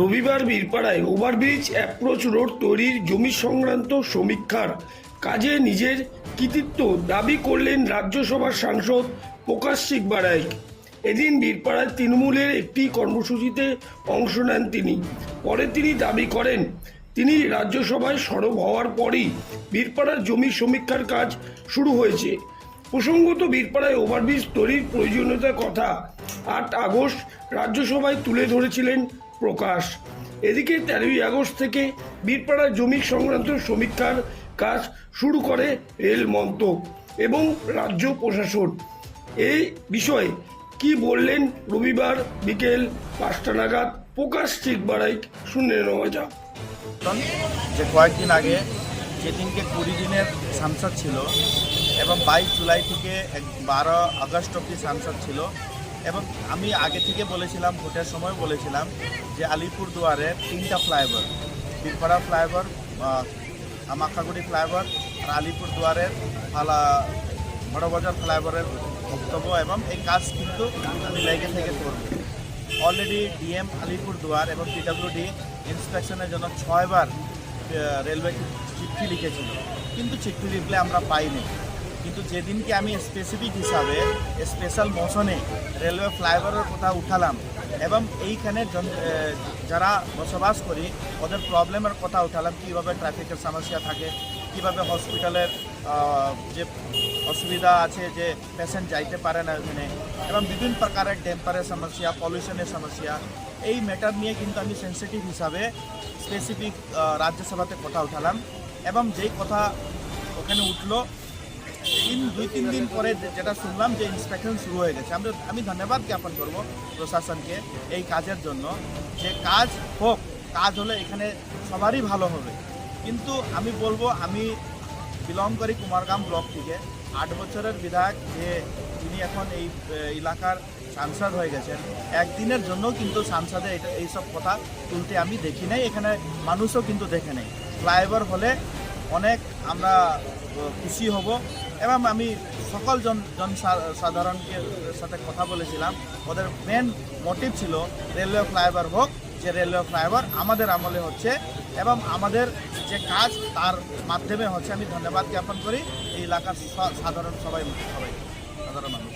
রবিবার বীরপাড়ায় overbridge approach road তৈরির জমি সংক্রান্ত সমীক্ষার কাজে নিজের কৃতিত্ব দাবি করলেন রাজ্যসভার সাংসদ প্রকাশ সিকবারাইক এদিন বীরপাড়ায় তৃণমূলের একটি কর্মসূচিতে অংশ নেন তিনি। পরে তিনি দাবি করেন, তিনি রাজ্যসভায় সরব হওয়ার পরই বীরপাড়ার জমি সমীক্ষার কাজ শুরু হয়েছে। প্রসঙ্গত বীরপাড়ায় ওভারব্রিজ তৈরির প্রয়োজনীয়তার কথা আট আগস্ট রাজ্যসভায় তুলে ধরেছিলেন প্রকাশ। এদিকে তেরোই আগস্ট থেকে বীরপাড়ার জমি সংক্রান্ত সমীক্ষার কাজ শুরু করে রেল মন্ত্রক এবং রাজ্য প্রশাসন। এই বিষয়ে কি বললেন রবিবার বিকেল পাঁচটা নাগাদ প্রকাশ চিকবাড়াইক শুনে নেওয়া যাক। যে কয়েকদিন আগে যেদিনকে কুড়ি দিনের সাংসদ ছিল এবং বাইশ জুলাই থেকে বারো আগস্ট অব্দি সাংসদ ছিল এবং আমি আগে থেকে বলেছিলাম, ভোটের সময় বলেছিলাম যে আলিপুর দুয়ারে তিনটা ফ্লাইওভার বীরপাড়া ফ্লাইওভার আমাখাগুড়ি ফ্লাইওভার আর আলিপুর দুয়ারের ফালা বড়বাজার ফ্লাইওভারের বক্তব্য এবং এই কাজ কিন্তু আমি লেগে থেকে করব। অলরেডি ডিএম আলিপুর দুয়ার এবং পিডব্লিউডি ইন্সপেকশনের জন্য ছয়বার রেলওয়ে চিঠি লিখেছিল। কিন্তু চিঠি রিপ্লাই আমরা পাইনি। কিন্তু যেদিনকে আমি স্পেসিফিক হিসাবে স্পেশাল মোশনে রেলওয়ে ফ্লাইওভারের কথা উঠালাম এবং এইখানে যারা বসবাস করি, ওদের প্রবলেমের কথা উঠালাম, কীভাবে ট্রাফিকের সমস্যা থাকে, কীভাবে হসপিটালের যে অসুবিধা আছে যে পেশেন্ট যাইতে পারে না ওখানে, এবং বিভিন্ন প্রকারের টেম্পারের সমস্যা পলিউশনের সমস্যা, এই ম্যাটার নিয়ে কিন্তু আমি সেন্সিটিভ হিসাবে স্পেসিফিক রাজ্যসভাতে কথা উঠালাম এবং যেই কথা ওখানে উঠল তিন, দুই, তিন দিন পরে যেটা শুনলাম যে ইন্সপেকশন শুরু হয়ে গেছে। আমরা আমি ধন্যবাদ জ্ঞাপন করব প্রশাসনকে এই কাজের জন্য। যে কাজ হোক, কাজ হলে এখানে সবারই ভালো হবে। কিন্তু আমি বলব, আমি বিলং করি কুমারগ্রাম ব্লক থেকে। আট বছরের বিধায়ক, যে তিনি এখন এই এলাকার সাংসদ হয়ে গেছেন। একদিনের জন্য কিন্তু সাংসদে এইসব কথা তুলতে আমি দেখি নাই। এখানে মানুষও কিন্তু দেখে নেই। ফ্লাইওভার হলে অনেক আমরা খুশি হব। এবং আমি সকল জন জন সাধারণকে সাথে কথা বলেছিলাম। ওদের মেন মোটিভ ছিল রেলওয়ে ফ্লাইওভার হোক, যে রেলওয়ে ফ্লাইওভার আমাদের আমলে হচ্ছে এবং আমাদের যে কাজ তার মাধ্যমে হচ্ছে আমি ধন্যবাদ জ্ঞাপন করি। এই এলাকার সাধারণ সবাই সবাই সাধারণ মানুষ।